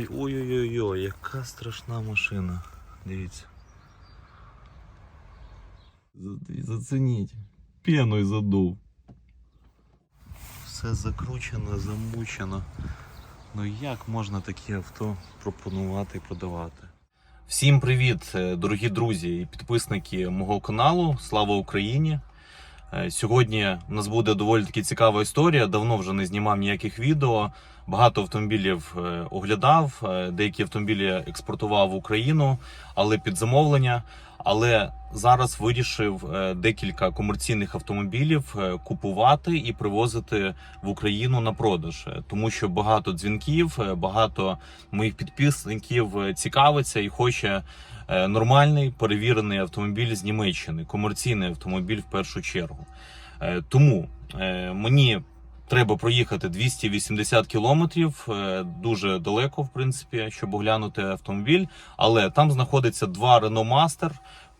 Ой-ой-ой, яка страшна машина. Дивіться. За- Зацініть. Пеною задув. Все закручено, замучено. Ну як можна такі авто пропонувати і продавати? Всім привіт, е, дорогі друзі і підписники мого каналу. Слава Україні! Е, Сьогодні у нас буде доволі таки цікава історія. Давно вже не знімав ніяких відео. Багато автомобілів е, оглядав, е, деякі автомобілі експортував в Україну, але під замовлення. Але зараз вирішив е, декілька комерційних автомобілів е, купувати і привозити в Україну на продаж, тому що багато дзвінків, е, багато моїх підписників цікавиться і хоче нормальний перевірений автомобіль з Німеччини, комерційний автомобіль в першу чергу. Тому мені треба проїхати 280 кілометрів, е, дуже далеко, в принципі, щоб оглянути автомобіль. Але там знаходиться два Renault Master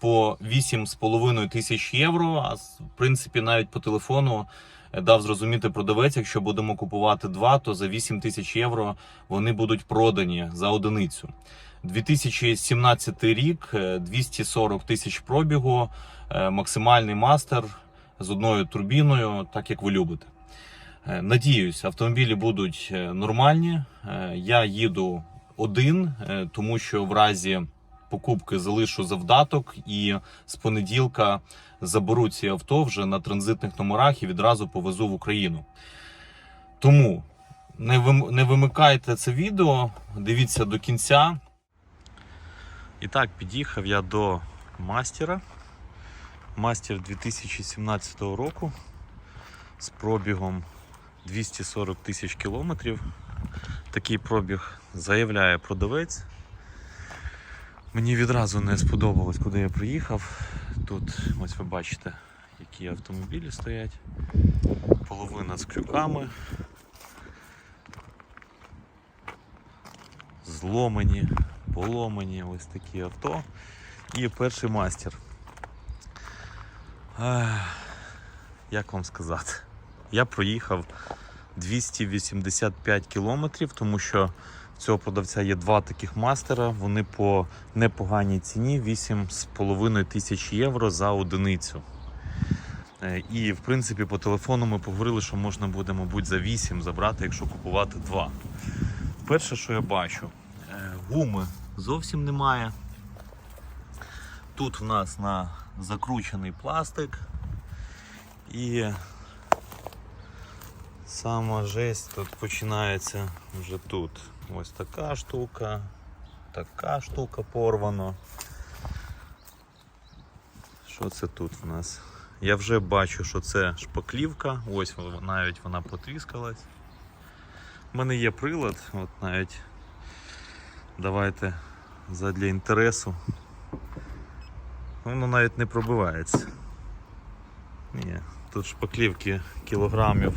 по 8,5 тисяч євро. А в принципі, навіть по телефону е, дав зрозуміти продавець, якщо будемо купувати два, то за 8 тисяч євро вони будуть продані за одиницю. 2017 рік, е, 240 тисяч пробігу, е, максимальний мастер з одною турбіною, так як ви любите. Е, Надіюсь, автомобілі будуть е, нормальні. Е, Я їду один, тому що в разі покупки залишу завдаток і з понеділка заберу ці авто вже на транзитних номерах і відразу повезу в Україну. Тому не вимикайте це відео, дивіться до кінця. І так, під'їхав я до мастера. Мастер 2017 року з пробігом 240 тисяч кілометрів. Такий пробіг заявляє продавець. Мені відразу не сподобалось, куди я приїхав. Тут, ось ви бачите, які автомобілі стоять. Половина з крюками. Зломані, поломані ось такі авто. І перший мастер. Як вам сказати? Я проїхав 285 кілометрів, тому що в цього продавця є два таких мастера. Вони по непоганій ціні 8,5 тисяч євро за одиницю. Е, І в принципі по телефону ми поговорили, що можна буде, мабуть, за 8 забрати, якщо купувати два. Перше, що я бачу, е, гуми зовсім немає. Тут в нас на закручений пластик. І сама жесть тут починається вже тут. Ось така штука, така штука порвано. Що це тут в нас? Я вже бачу, що це шпаклівка, ось навіть вона потріскалась. У мене є прилад, от навіть давайте задля інтересу. Воно навіть не пробивається. Ні, тут шпаклівки кілограмів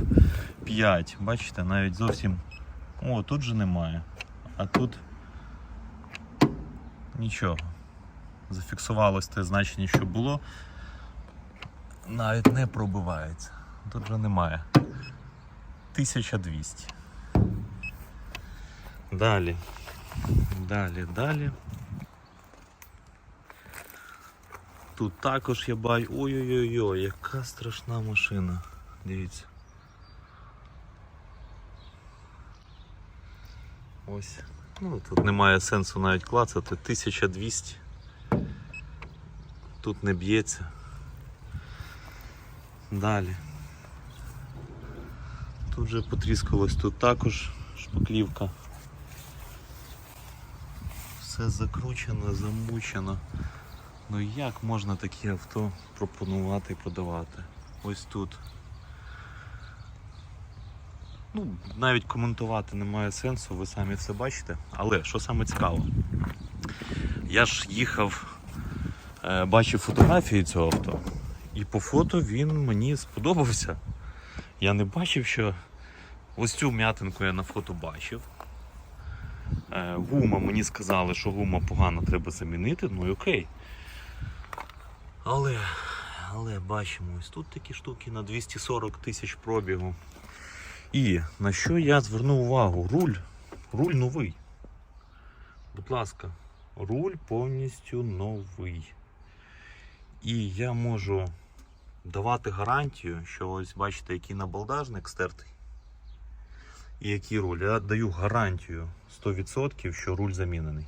5. Бачите, навіть зовсім. О, тут же немає. А тут нічого. Зафіксувалось те значення, що було. Навіть не пробивається. Тут вже немає. 1200. Далі. Далі, далі. Тут також я бачу. Ой-ой-ой, яка страшна машина. Дивіться. Ось. Ну, тут немає сенсу навіть клацати. 1200. Тут не б'ється. Далі. Тут вже потріскалось, тут також шпаклівка. Все закручено, замучено. Ну як можна такі авто пропонувати і продавати? Ось тут. Ну, навіть коментувати немає сенсу, ви самі все бачите. Але що саме цікаво, я ж їхав, е, бачив фотографії цього авто, і по фото він мені сподобався. Я не бачив, що ось цю м'ятинку я на фото бачив. Е, Гума мені сказали, що гума погано треба замінити, ну і окей. Але, але бачимо, ось тут такі штуки на 240 тисяч пробігу. І на що я звернув увагу? Руль. Руль новий. Будь ласка, руль повністю новий. І я можу давати гарантію, що ось бачите, який набалдажник стертий. І який руль. Я даю гарантію 100%, що руль замінений.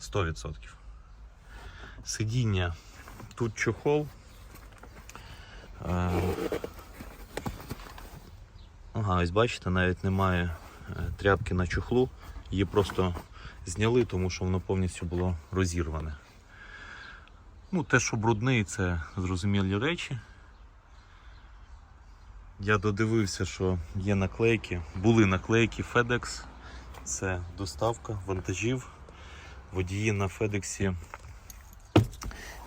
100%. Сидіння. Тут чохол. Ага, ось бачите, навіть немає е, тряпки на чохлу. Її просто зняли, тому що воно повністю було розірване. Ну, те, що брудний, це зрозумілі речі. Я додивився, що є наклейки, були наклейки FedEx. Це доставка вантажів. Водії на FedEx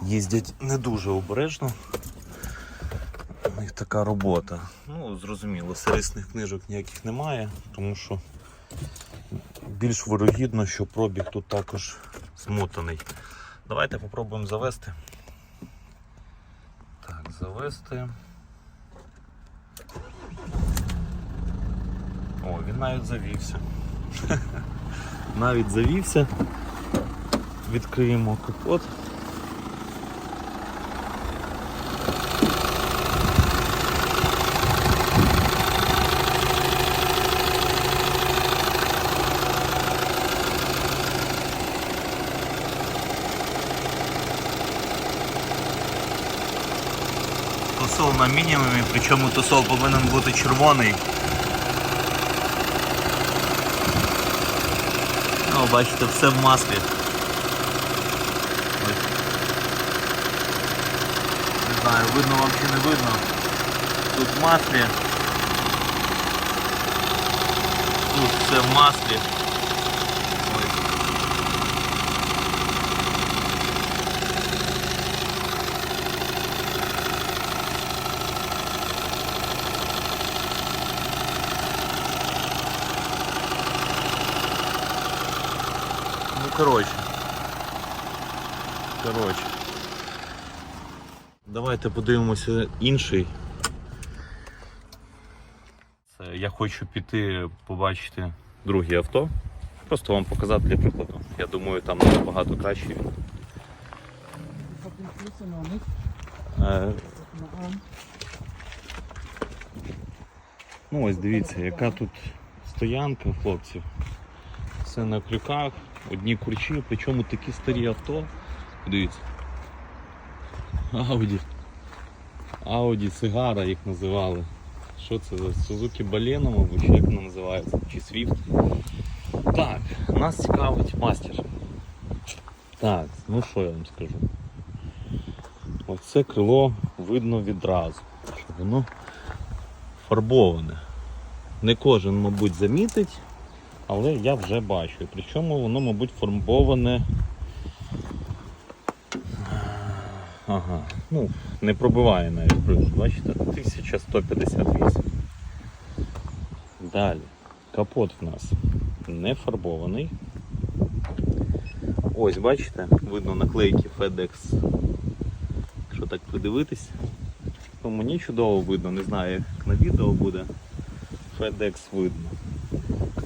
їздять не дуже обережно. Них така робота. Ну, зрозуміло, сервісних книжок ніяких немає, тому що більш вирогідно, що пробіг тут також змотаний. Давайте попробуємо завести. Так, завести. О, він навіть завівся. Навіть завівся. Відкриємо капот. Тусол на мінімумі, причому тусол повинен бути червоний. Ну, бачите, все в маслі. Не знаю, видно вам чи не видно. Тут в маслі. Тут все в маслі. Коротше. Коротше. Давайте подивимося інший. Це я хочу піти побачити друге авто. Просто вам показати для прикладу. Я думаю, там набагато краще він. Е, ну ось дивіться, яка тут стоянка хлопців. Все на крюках, одні курчі, причому такі старі авто. Дивіться. Ауді. Ауді Сигара їх називали. Що це за Suzuki Baleno, мабуть, як вона називається? Чи Swift. Так, нас цікавить мастер. Так, ну що я вам скажу. Оце крило видно відразу, що воно фарбоване. Не кожен, мабуть, замітить, але я вже бачу. Причому воно, мабуть, фарбоване. Ага, ну, не пробиває навіть бризу, бачите? 1158. Далі. Капот в нас не фарбований. Ось, бачите, видно наклейки FedEx. Якщо так придивитись, то мені чудово видно, не знаю, як на відео буде. FedEx видно.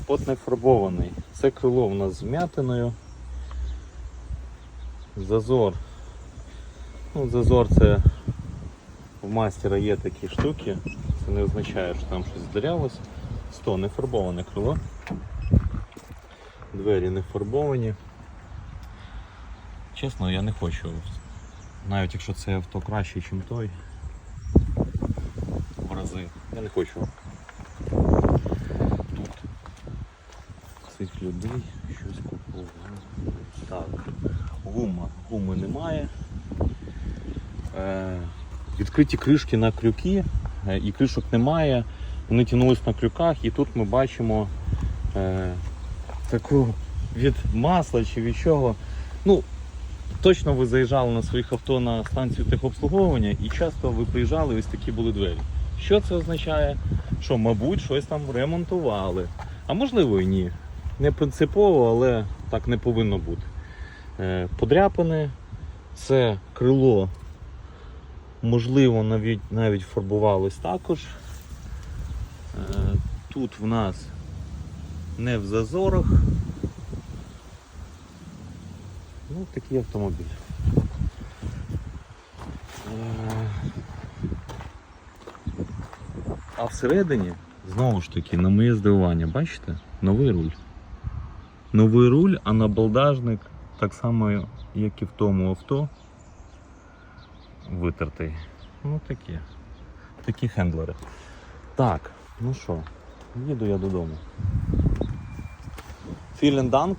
Капот не фарбований. Це крило в нас з вмятиною. Зазор. Ну, зазор це в мастера є такі штуки. Це не означає, що там щось здарялось. 100 не фарбоване крило. Двері не фарбовані. Чесно, я не хочу. Навіть якщо це авто краще, ніж той. В рази. Я не хочу. Цих людей щось купували. Так, гума. Гуми немає. Е, відкриті кришки на крюки, е, і кришок немає. Вони тягнулись на крюках, і тут ми бачимо е, таку від масла чи від чого. Ну, точно ви заїжджали на своїх авто на станцію техобслуговування і часто ви приїжджали, ось такі були двері. Що це означає? Що, мабуть, щось там ремонтували. А можливо і ні. Не принципово, але так не повинно бути. Е, Подряпини, це крило, можливо, навіть, навіть фарбувалось також. Е, Тут в нас не в зазорах. Ось такий автомобіль. Е, А всередині, знову ж таки, на моє здивування, бачите, новий руль. Новий руль, а набалдажник так само, як і в тому авто, витертий. Ну такі. Такі хендлери. Так, ну що, їду я додому. Vielen Dank.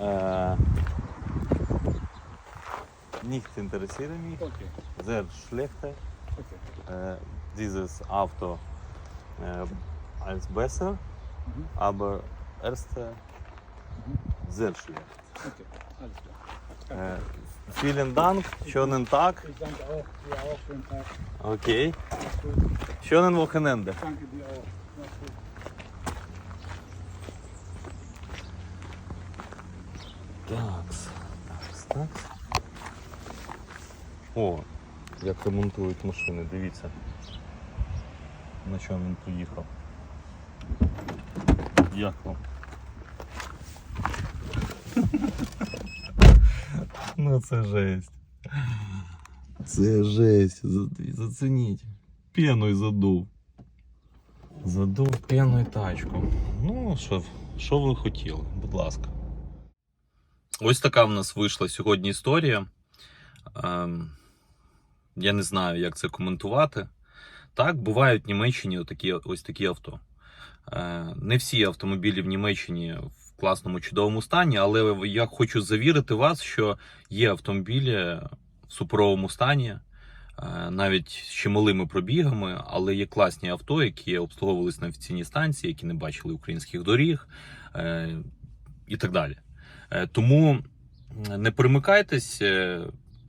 Äh, nicht interessiere mich. Okay, Sehr schlechte. okay. Äh, dieses Auto äh, als besser, Mhm. aber erste klar. Äh, vielen Dank, schönen Tag. Ich danke auch, dir auch, schönen Tag. Okay. Schönen Wochenende. Danke dir auch. Такс, такс, такс. О, як ремонтують машини, дивіться. На чому він поїхав. Як вам? Ну це жесть. Це жесть. За- Зацініть. Пеною задув. Задув пеною тачку. Ну, що, що ви хотіли, будь ласка. Ось така в нас вийшла сьогодні історія. Ем, я не знаю, як це коментувати. Так, бувають в Німеччині такі, ось такі авто. Е, не всі автомобілі в Німеччині в класному чудовому стані, але я хочу завірити вас, що є автомобілі в суперовому стані, е, навіть з чималими пробігами, але є класні авто, які обслуговувалися на офіційній станції, які не бачили українських доріг е, і так далі. Е, Тому не перемикайтесь,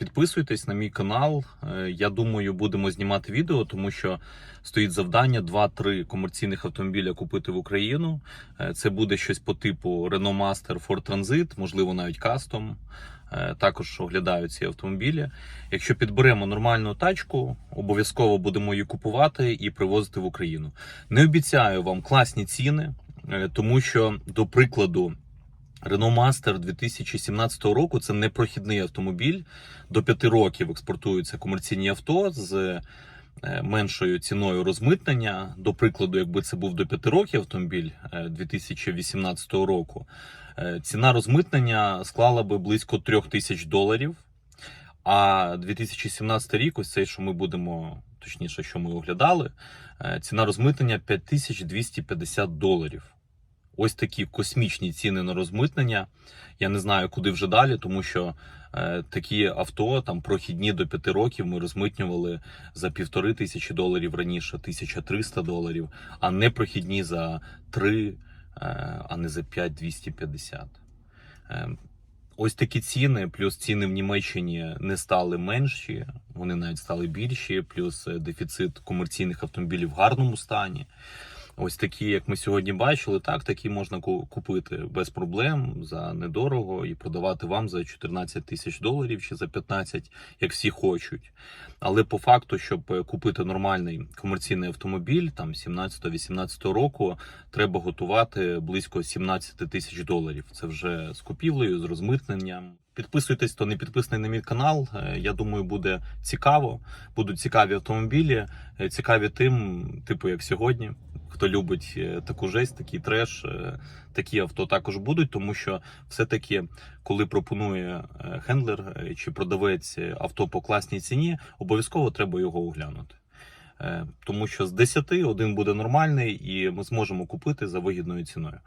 підписуйтесь на мій канал. Е, Я думаю, будемо знімати відео, тому що стоїть завдання 2-3 комерційних автомобіля купити в Україну. Е, Це буде щось по типу Renault Master Ford Transit, можливо, навіть кастом. Е, Також оглядаю ці автомобілі. Якщо підберемо нормальну тачку, обов'язково будемо її купувати і привозити в Україну. Не обіцяю вам класні ціни, тому що, до прикладу, Renault Master 2017 року це непрохідний автомобіль. До 5 років експортуються комерційні авто з е, меншою ціною розмитнення. До прикладу, якби це був до 5 років автомобіль е, 2018 року, е, ціна розмитнення склала би близько 3 тисяч доларів. А 2017 рік, ось цей, що ми будемо, точніше, що ми оглядали, е, ціна розмитнення 5250 доларів. Ось такі космічні ціни на розмитнення. Я не знаю, куди вже далі, тому що е, такі авто, там прохідні до 5 років, ми розмитнювали за півтори тисячі доларів раніше, 1300 доларів, а не прохідні за 3, е, а не за 5250. Е, Ось такі ціни, плюс ціни в Німеччині не стали менші, вони навіть стали більші, плюс е, дефіцит комерційних автомобілів в гарному стані. Ось такі, як ми сьогодні бачили, так такі можна ку- купити без проблем за недорого і продавати вам за 14 тисяч доларів чи за 15, як всі хочуть. Але по факту, щоб е, купити нормальний комерційний автомобіль, там 17-18 року, треба готувати близько 17 тисяч доларів. Це вже з купівлею, з розмитненням. Підписуйтесь, хто не підписаний на мій канал. Е, Я думаю, буде цікаво. Будуть цікаві автомобілі, е, цікаві тим, типу як сьогодні. Хто любить е, таку жесть, такий треш, такі авто також будуть, тому що все-таки, коли пропонує хендлер чи продавець авто по класній ціні, обов'язково треба його оглянути. Тому що з 10 один буде нормальний і ми зможемо купити за вигідною ціною.